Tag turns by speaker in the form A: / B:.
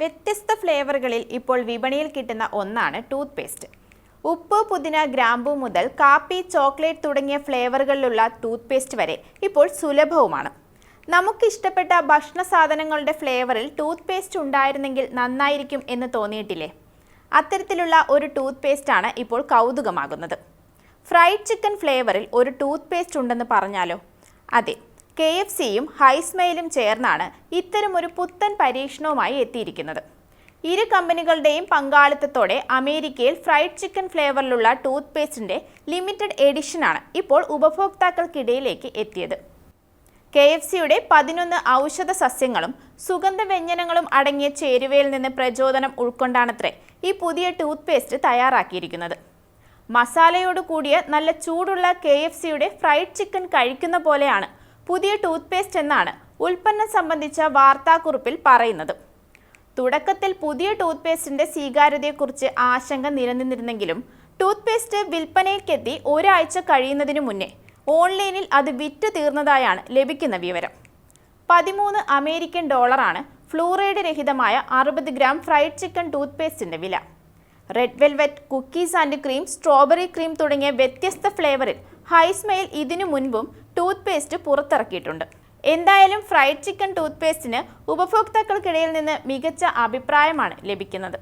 A: വ്യത്യസ്ത ഫ്ലേവറുകളിൽ ഇപ്പോൾ വിപണിയിൽ കിട്ടുന്ന ഒന്നാണ് ടൂത്ത് പേസ്റ്റ് ഉപ്പ് പുതിന ഗ്രാമ്പു മുതൽ കാപ്പി ചോക്ലേറ്റ് തുടങ്ങിയ ഫ്ലേവറുകളിലുള്ള ടൂത്ത് പേസ്റ്റ് വരെ ഇപ്പോൾ സുലഭവുമാണ്. നമുക്കിഷ്ടപ്പെട്ട ഭക്ഷണ സാധനങ്ങളുടെ ഫ്ലേവറിൽ ടൂത്ത് പേസ്റ്റ് ഉണ്ടായിരുന്നെങ്കിൽ നന്നായിരിക്കും എന്ന് തോന്നിയിട്ടില്ലേ? അത്തരത്തിലുള്ള ഒരു ടൂത്ത് പേസ്റ്റാണ് ഇപ്പോൾ കൗതുകമാകുന്നത്. ഫ്രൈഡ് ചിക്കൻ ഫ്ലേവറിൽ ഒരു ടൂത്ത് പേസ്റ്റ് ഉണ്ടെന്ന് പറഞ്ഞാലോ? അതെ കെ എഫ് സിയും ഹൈസ്മയിലും ചേർന്നാണ് ഇത്തരമൊരു പുത്തൻ പരീക്ഷണവുമായി എത്തിയിരിക്കുന്നത്. ഇരു കമ്പനികളുടെയും പങ്കാളിത്തത്തോടെ അമേരിക്കയിൽ ഫ്രൈഡ് ചിക്കൻ ഫ്ലേവറിലുള്ള ടൂത്ത് പേസ്റ്റിന്റെ ലിമിറ്റഡ് എഡിഷനാണ് ഇപ്പോൾ ഉപഭോക്താക്കൾക്കിടയിലേക്ക് എത്തിയത്. കെ എഫ് സിയുടെ പതിനൊന്ന് ഔഷധ സസ്യങ്ങളും സുഗന്ധ വ്യഞ്ജനങ്ങളും അടങ്ങിയ ചേരുവയിൽ നിന്ന് പ്രചോദനം ഉൾക്കൊണ്ടാണത്രേ ഈ പുതിയ ടൂത്ത് പേസ്റ്റ് തയ്യാറാക്കിയിരിക്കുന്നത്. മസാലയോട് കൂടിയ നല്ല ചൂടുള്ള കെ എഫ് സിയുടെ ഫ്രൈഡ് ചിക്കൻ കഴിക്കുന്ന പോലെയാണ് പുതിയ ടൂത്ത് പേസ്റ്റ് എന്നാണ് ഉൽപ്പന്നം സംബന്ധിച്ച വാർത്താക്കുറിപ്പിൽ പറയുന്നത്. തുടക്കത്തിൽ പുതിയ ടൂത്ത് പേസ്റ്റിന്റെ സ്വീകാര്യതയെക്കുറിച്ച് ആശങ്ക നിലനിന്നിരുന്നെങ്കിലും ടൂത്ത് പേസ്റ്റ് വിൽപ്പനയ്ക്കെത്തി ഒരാഴ്ച കഴിയുന്നതിനു മുന്നേ ഓൺലൈനിൽ അത് വിറ്റ് തീർന്നതായാണ് ലഭിക്കുന്ന വിവരം. പതിമൂന്ന് അമേരിക്കൻ ഡോളറാണ് ഫ്ലൂറൈഡ് രഹിതമായ അറുപത് ഗ്രാം ഫ്രൈഡ് ചിക്കൻ ടൂത്ത് പേസ്റ്റിന്റെ വില. Red velvet cookies and cream strawberry cream തുടങ്ങിയ വ്യത്യസ്ത ഫ്ലേവറിൽ ഹൈസ്മയിൽ ഇതിനു മുൻപും ടൂത്ത് പേസ്റ്റ് പുറത്തിറക്കിയിട്ടുണ്ട്. എന്തായാലും ഫ്രൈഡ് ചിക്കൻ ടൂത്ത് പേസ്റ്റിന് ഉപഭോക്താക്കൾക്കിടയിൽ നിന്ന് മികച്ച അഭിപ്രായമാണ് ലഭിക്കുന്നത്.